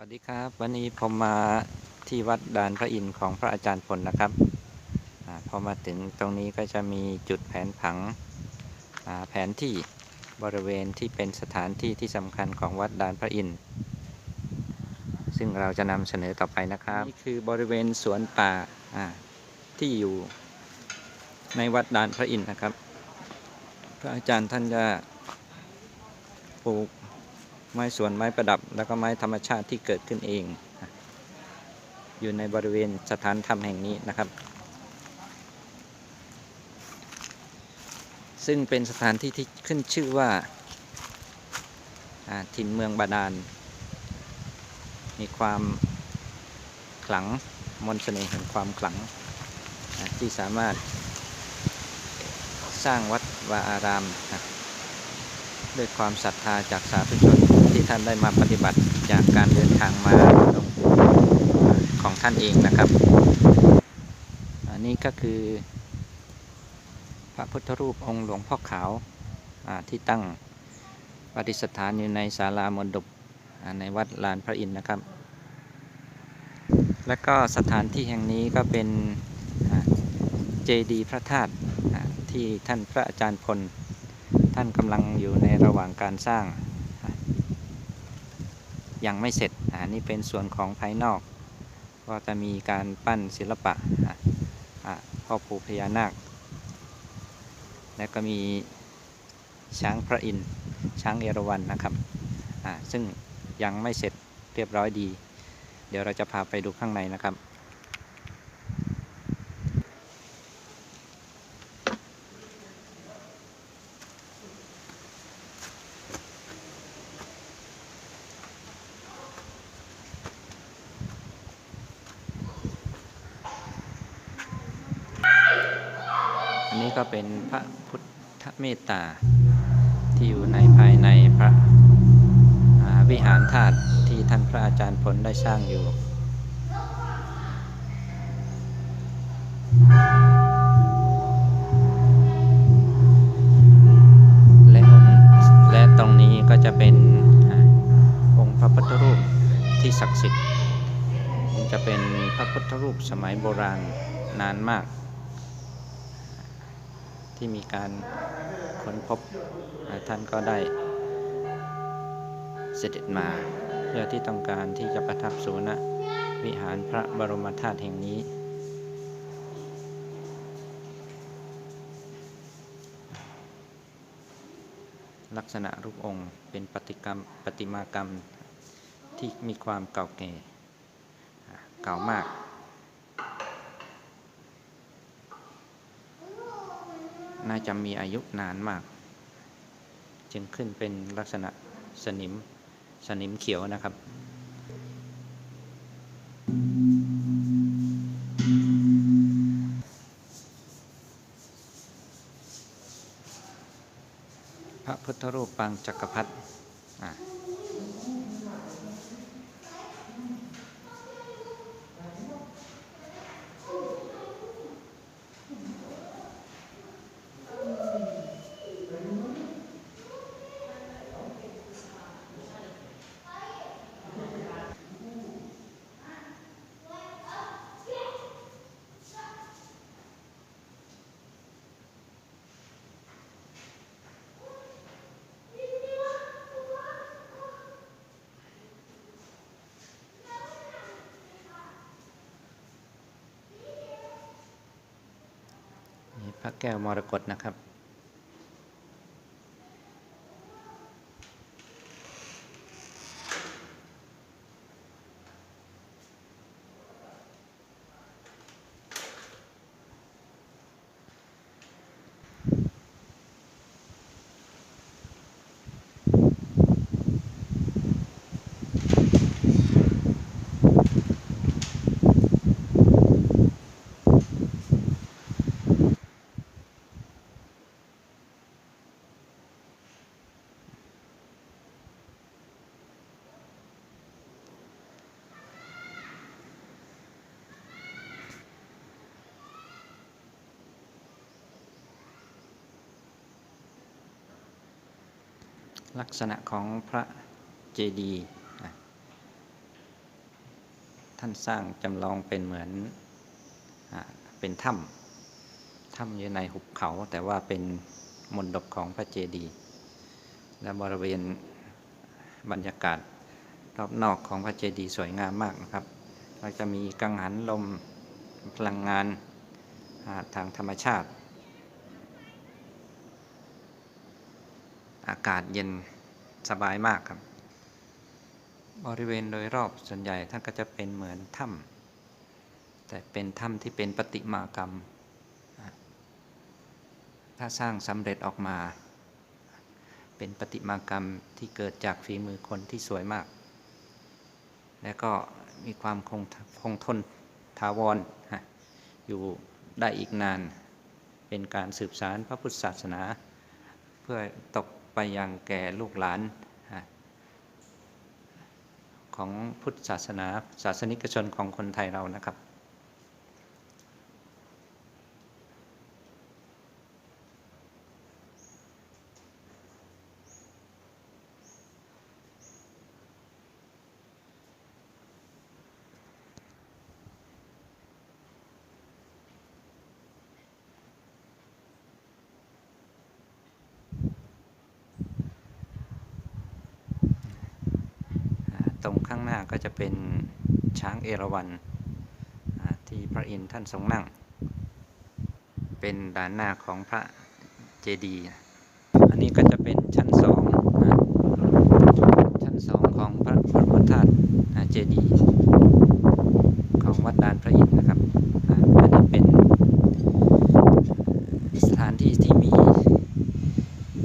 วัสดีครับ วันนี้ผมมาที่วัดดานพระอินทร์ของพระอาจารย์พลนะครับอพอมาถึงตรงนี้ก็จะมีจุดแผนผังแผนที่บริเวณที่เป็นสถานที่ที่สำคัญของวัดดานพระอินทร์ซึ่งเราจะนำเสนอต่อไปนะครับนี่คือบริเวณสวนป่าที่อยู่ในวัดดานพระอินทร์นะครับ พระอาจารย์ท่านจะปลูก ไม้สวนไม้ประดับ แล้วก็ไม้ธรรมชาติที่เกิดขึ้นเอง อยู่ในบริเวณสถานธรรมแห่งนี้นะครับ ซึ่งเป็นสถานที่ที่ขึ้นชื่อว่าถิ่นเมืองบาดาล มีความขลังมนต์เสน่ห์แห่งความขลังที่สามารถสร้างวัดวาอาราม ด้วยความศรัทธาจากสาธุชน ท่านได้มาปฏิบัติจากการเดินทางมาตรงของท่านเองนะครับ อันนี้ก็คือ พระพุทธรูปองค์หลวงพ่อขาวที่ตั้งปฏิสถานอยู่ในศาลามนดบในวัดลานพระอินทร์นะครับ และก็สถานที่แห่งนี้ก็เป็นเจดีพระธาตุที่ท่านพระอาจารย์พล ท่านกำลังอยู่ในระหว่างการสร้าง ยังไม่เสร็จอันนี้เป็นส่วนของภายนอก ก็จะมีการปั้นศิลปะพ่อปู่พญานาค และก็มีช้างพระอินทร์ช้างเอราวัณนะครับ ซึ่งยังไม่เสร็จเรียบร้อยดี เดี๋ยวเราจะพาไปดูข้างในนะครับ อันนี้ก็เป็นพระพุทธ เมตตา ที่อยู่ในภายในพระวิหารธาตุที่ท่านพระอาจารย์พลได้สร้างอยู่ และองค์และตรงนี้ก็จะเป็นอ่าองค์พระพุทธรูปที่ศักดิ์สิทธิ์จะเป็นพระพุทธรูปสมัยโบราณนานมาก ที่มีการค้นพบท่านก็ได้เสด็จมา เพื่อที่ต้องการที่จะประทับสูณวิหารพระบรมธาตุแห่งนี้ ลักษณะรูปองค์เป็นปฏิกรรมปฏิมากรรมที่มีความเก่าแก่เก่ามาก น่าจะมีอายุนานมาก จึงขึ้นเป็นลักษณะสนิมสนิมเขียวนะครับพระพุทธรูปปางจักรพรรดิอะนี่ พระแก้วมรกตนะครับ ลักษณะของพระเจดีย์ท่านสร้างจำลองเป็นเหมือนอเป็นถ้ำถ้ำอยู่ในหุบเขา แต่ว่าเป็นมณฑปของพระเจดีย์และบริเวณบรรยากาศรอบนอกของพระเจดีย์สวยงามมากนะครับเราจะมีกังหันลมพลังงานทางธรรมชาติ อากาศเย็นสบายมากครับ บริเวณโดยรอบส่วนใหญ่ท่านก็จะเป็นเหมือนถ้ำแต่เป็นถ้ำที่เป็นประติมากรรม ถ้าสร้างสำเร็จออกมา เป็นประติมากรรมที่เกิดจากฝีมือคนที่สวยมาก และก็มีความคงคงทนถาวรอยู่ได้อีกนาน เป็นการสืบสารพระพุทธศาสนา เพื่อตก ไปยังแก่ลูกหลานของพุทธศาสนาศาสนิกชนของคนไทยเรานะครับ ตรงข้างหน้าก็จะเป็นช้างเอราวัณที่พระอินทร์ท่านทรงนั่ง เป็นด้านหน้าของพระเจดีย์อันนี้ก็จะเป็นชั้นสองชั้นสองของพระพระธาตุเจดีย์ของวัดดานพระอินทร์นะครับอันนี้เป็นสถานที่ที่มี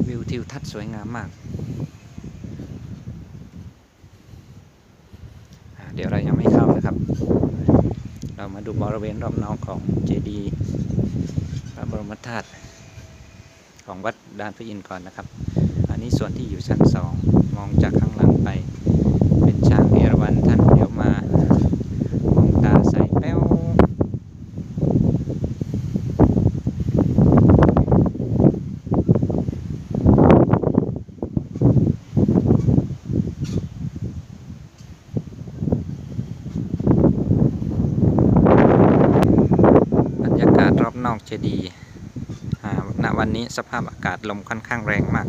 วิวทิวทัศน์สวยงามมาก อ่าเดี๋ยวเรายังไม่เข้านะครับ เรามา ดูบริเวณรอบนอกของเจดีย์พระบรมธาตุของวัดดานพระอินทร์ก่อนนะครับ อันนี้ส่วนที่อยู่ชั้นสองมองจากข้างหลังไป เป็นช้างเอราวัณท่านเดี๋ยวมามองตาใสแป้ว บรรยากาศร อบนอกเจดีย์ณวันนี้สภาพอากาศลมค่อนข้างแรงมาก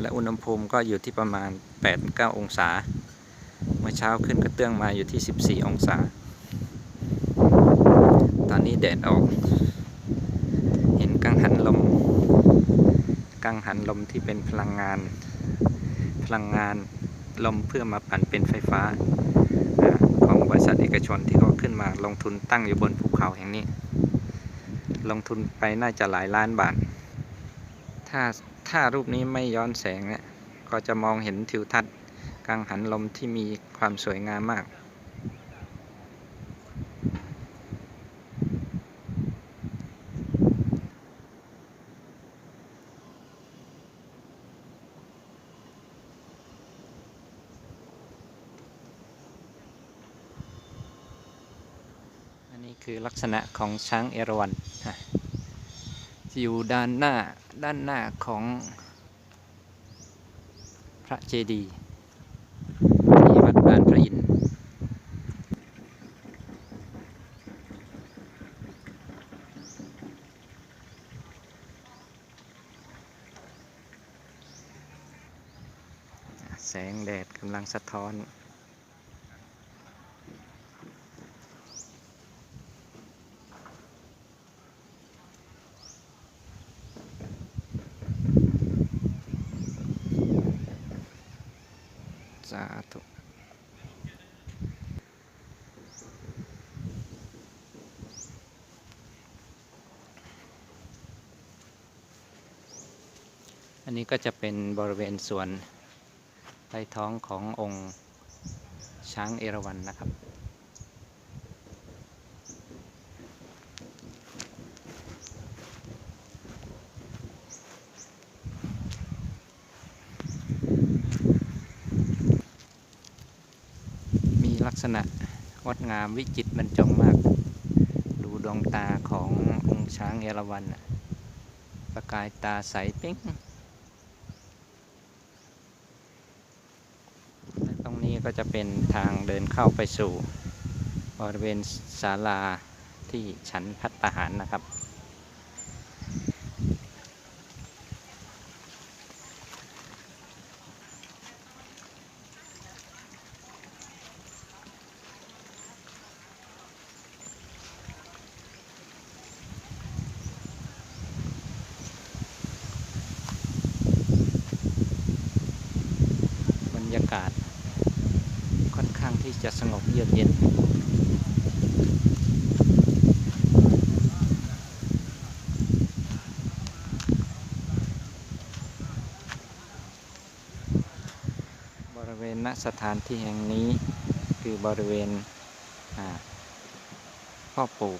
และอุณหภูมิก็อยู่ที่ประมาณ 8-9 องศา เมื่อเช้าขึ้นกระเตื้องมาอยู่ที่ 14 องศา ตอนนี้แดดออก เห็นกังหันลม กังหันลมที่เป็นพลังงาน พลังงานลมเพื่อมาปั่นเป็นไฟฟ้าของบริษัทเอกชนที่เขาขึ้นมาลงทุนตั้งอยู่บนภูเขาแห่งนี้ ลงทุนไปน่าจะหลายล้านบาท ถ้าถ้ารูปนี้ไม่ย้อนแสงเนี่ยก็จะมองเห็นทิวทัศน์กังหันลมที่มีความสวยงามมาก คือลักษณะของช้างเอราวัณฮะที่อยู่ด้านหน้าด้านหน้าของพระเจดีย์ที่วัดบ้านพระอินทร์แสงแดดกำลังสะท้อนาธุอันนี้ก็จะเป็นบริเวณส่วนใต้ท้องขององค์ช้างเอราวัณนะครับ ษณะงดงามวิจิตรบรรจงมาก ดูดวงตาขององค์ช้างเอราวัณน่ะประกายตาใสเป้งตรงนี้ก็จะเป็นทางเดินเข้าไปสู่บริเวณศาลาที่ฉันพัตตาหารนะครับ บรรยากาศค่อนข้างที่จะสงบเยือกเย็น บ ริเวณณสถานที่แห่งนี้คือบริเวณพ่อปู่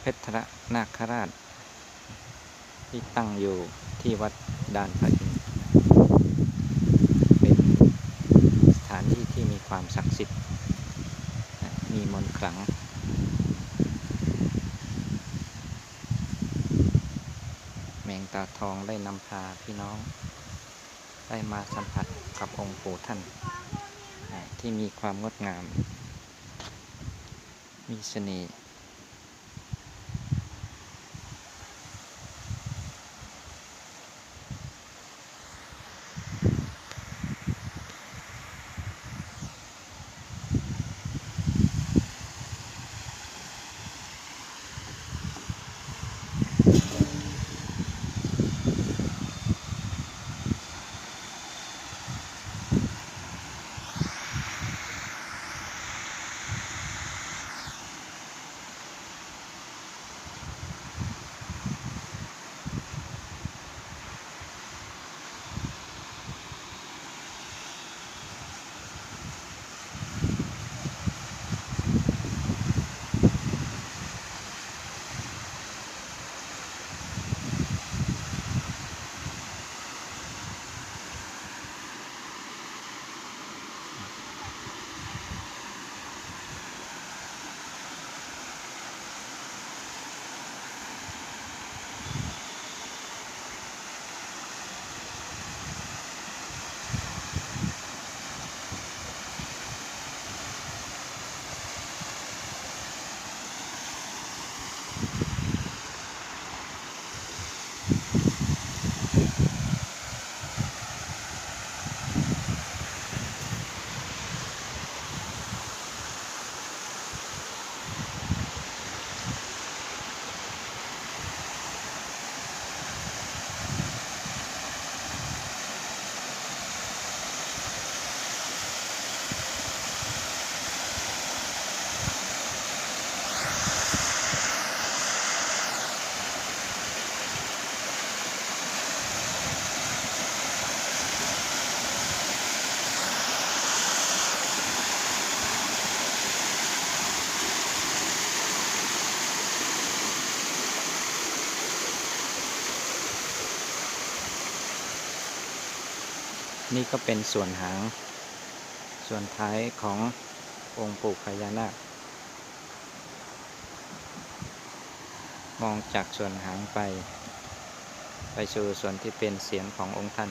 เพชรนาคราช ที่ตั้งอยู่ที่วัดด่านพระอินทร์เป็นสถานที่ที่มีความศักดิ์สิทธิ์ มีมนต์ขลังแมงตาทองได้นำพาพี่น้อง ได้มาสัมผัสกับองค์ปู่ท่าน ที่มีความงดงาม มีเสน่ห์ นี่ก็เป็นส่วนหาง ส่วนท้ายขององค์ปู่พญานาค มองจากส่วนหางไป ไปสู่ส่วนที่เป็นเสียงขององค์ท่าน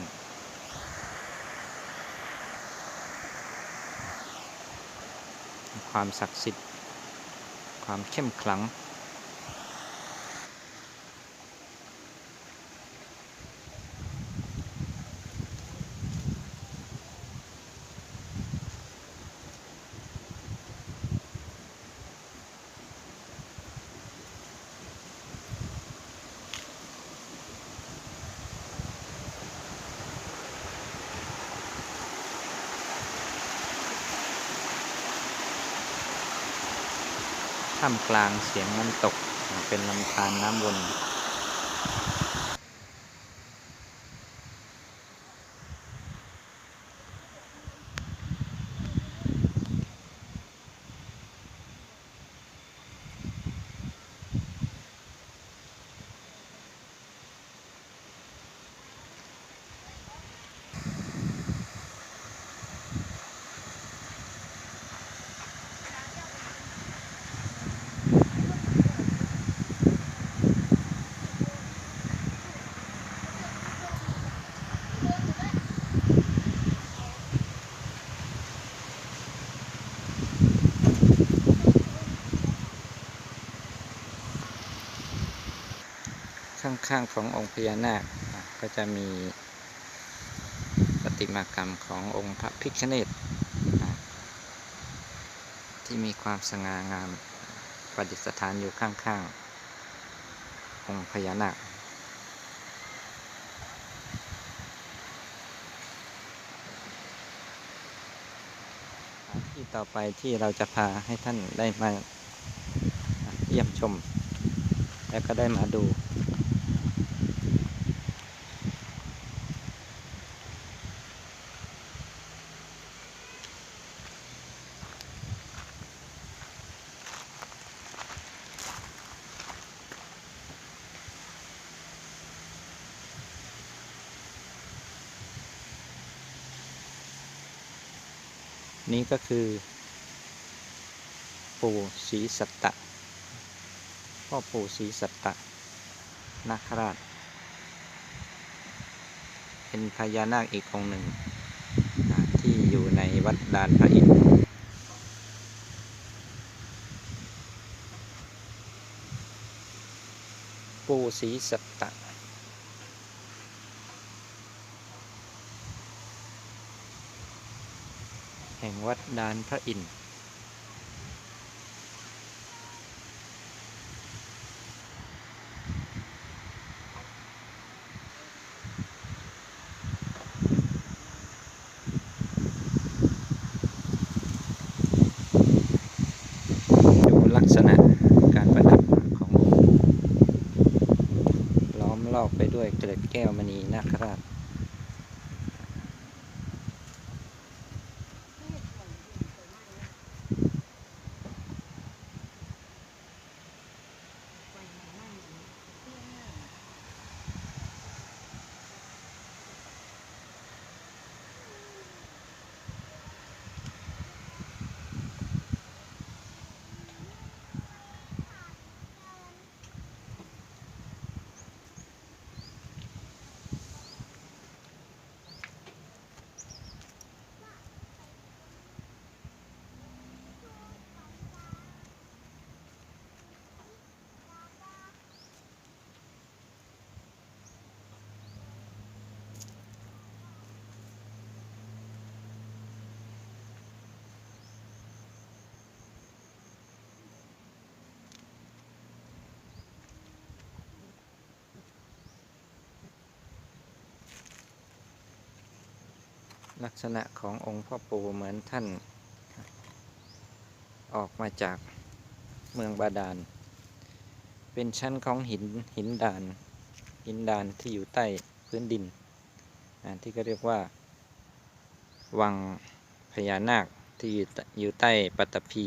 ความศักดิ์สิทธิ์ ความเข้มขลัง ท่ามกลางเสียงน้ำตก เป็นลำธารน้ำวน บ ข้างขององค์พญานาคก็จะมีประติมากรรมขององค์พระพิฆเนศที่มีความสง่างามประดิษฐานอยู่ข้างๆ องค์พญานาคที่ต่อไปที่เราจะพาให้ท่านได้มาเยี่ยมชม แล้วก็ได้มาดู นี่ ก็คือ ปู่ศรีสัตตะพ่อปู่ศรีสัตตะนาคราช เป็นพญานาคอีกองหนึ่ง ที่อยู่ในวัดดานพระอินทร์ปู่ศรีสัตตะ แห่งวัดดานพระอินทร์ดูลักษณะการประดับขององค์ล้อมรอบไปด้วยเกล็ดแก้วมณีนาคราช ลักษณะขององค์พ่อปู่เหมือนท่าน ออกมาจากเมืองบาดาล เป็นชั้นของหินหินดาน หินดานที่อยู่ใต้พื้นดิน ที่ก็เรียกว่า วังพญานาคที่อยู่ใต้ปัตตภี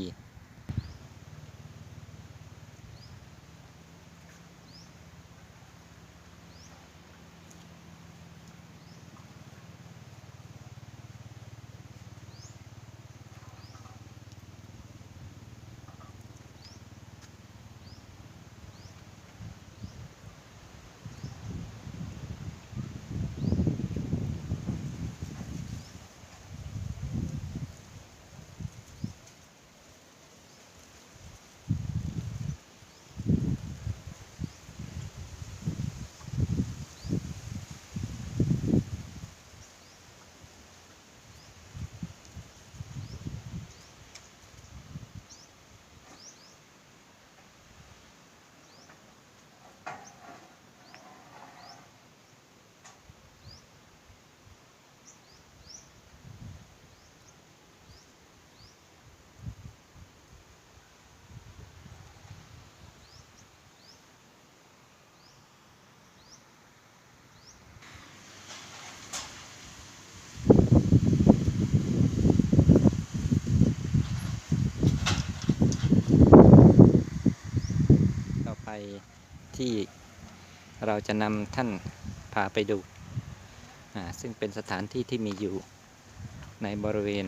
ต่อไปที่เราจะนำท่านพาไปดู ซึ่งเป็นสถานที่ที่มีอยู่ในบริเวณ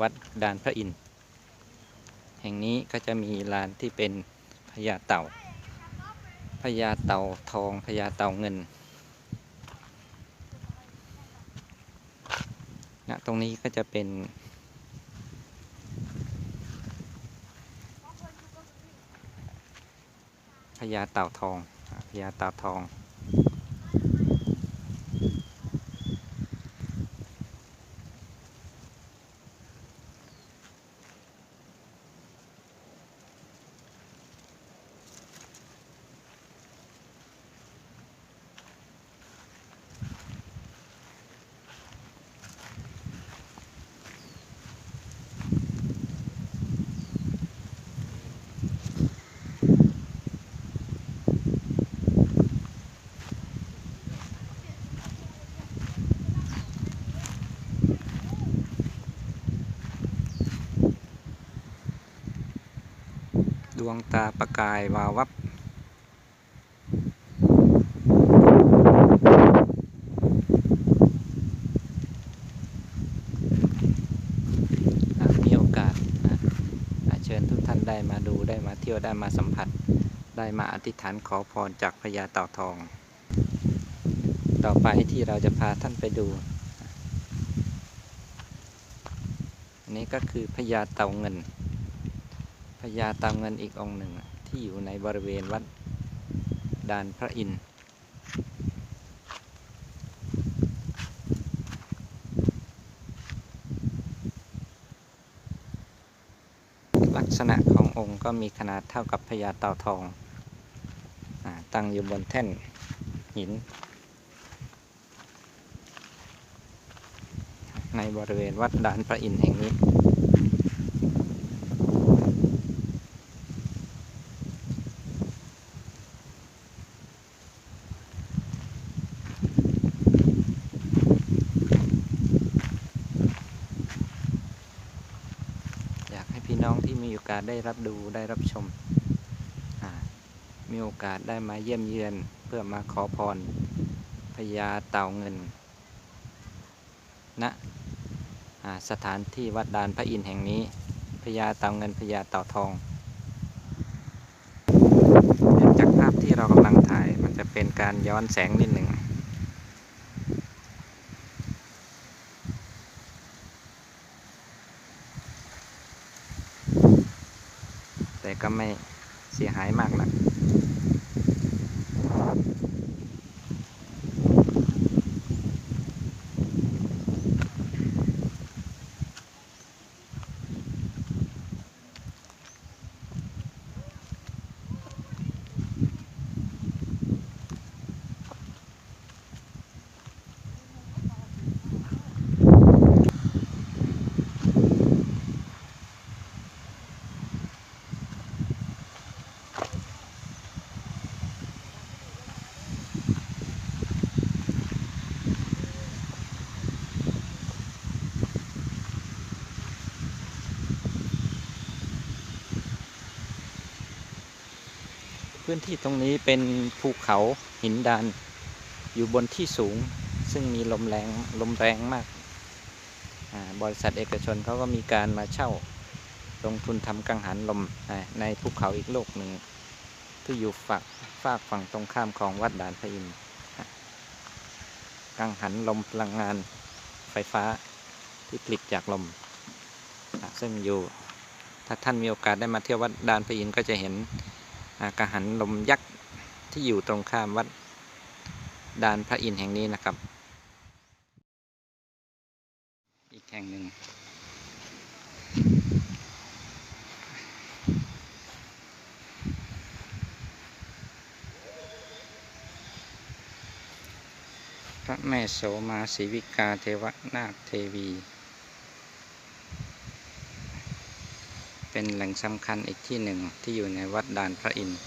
วัดดานพระอินทร์แห่งนี้ก็จะมีลานที่เป็นพญาเต่าพญาเต่าทองพญาเต่าเงิน ตรงนี้ก็จะเป็น พญาเต่าทองพญาเต่าทอง วงตาประกายวาววับ มีโอกาสนะเชิญทุกท่านได้มาดูได้มาเที่ยวได้มาสัมผัส ได้มาอธิษฐานขอพรจากพญาเต่าทอง ต่อไปที่เราจะพาท่านไปดูนี้ก็คือพญาเต่าเงิน ญาต่าเงินอีกองหนึ่ง ที่อยู่ในบริเวณวัดดานพระอินทร์ลักษณะขององค์ก็มีขนาดเท่ากับพญาเต่าทองอตั้งอยู่บนแท่นหิน ในบริเวณวัดดานพระอินทร์แห่งนี้ อยากให้พี่น้องที่มีโอกาส ได้รับดูได้รับชม มีโอกาสได้มาเยี่ยมเยือนเพื่อมาขอพรพญาเต่าเงินณอ่าสถานที่วัดดานพระอินทร์แห่งนี้พญาเต่าเงินพญาเต่าทองจากภาพที่เรากำลังถ่ายมันจะเป็นการย้อนแสงนิดหนึ่ง ก็ไม่เสียหายมากนัก พื้นที่ตรงนี้เป็นภูเขาหินดาน อยู่บนที่สูง ซึ่งมีลมแรงลมแรงมากบริษัทเอกชนเขาก็มีการมาเช่าลงทุนทำกังหันลมในภูเขาอีกโลกหนึ่ง ที่อยู่ฝักฝากฝั่งตรงข้ามของวัดด่านพะอินกังหันลมพลังงานไฟฟ้าที่ผลิตจากลม ซึ่งอยู่ ถ้าท่านมีโอกาสได้มาเที่ยววัดดานพะอินก็จะเห็น กังหันลมยักษ์ที่อยู่ตรงข้ามวัดดานพระอินทร์แห่งนี้นะครับ อีกแห่งหนึ่ง พระแม่โสมาศีวิกาเทวนาคเทวี เป็นแหล่งสำคัญอีกที่หนึ่งที่อยู่ในวัดดานพระอินทร์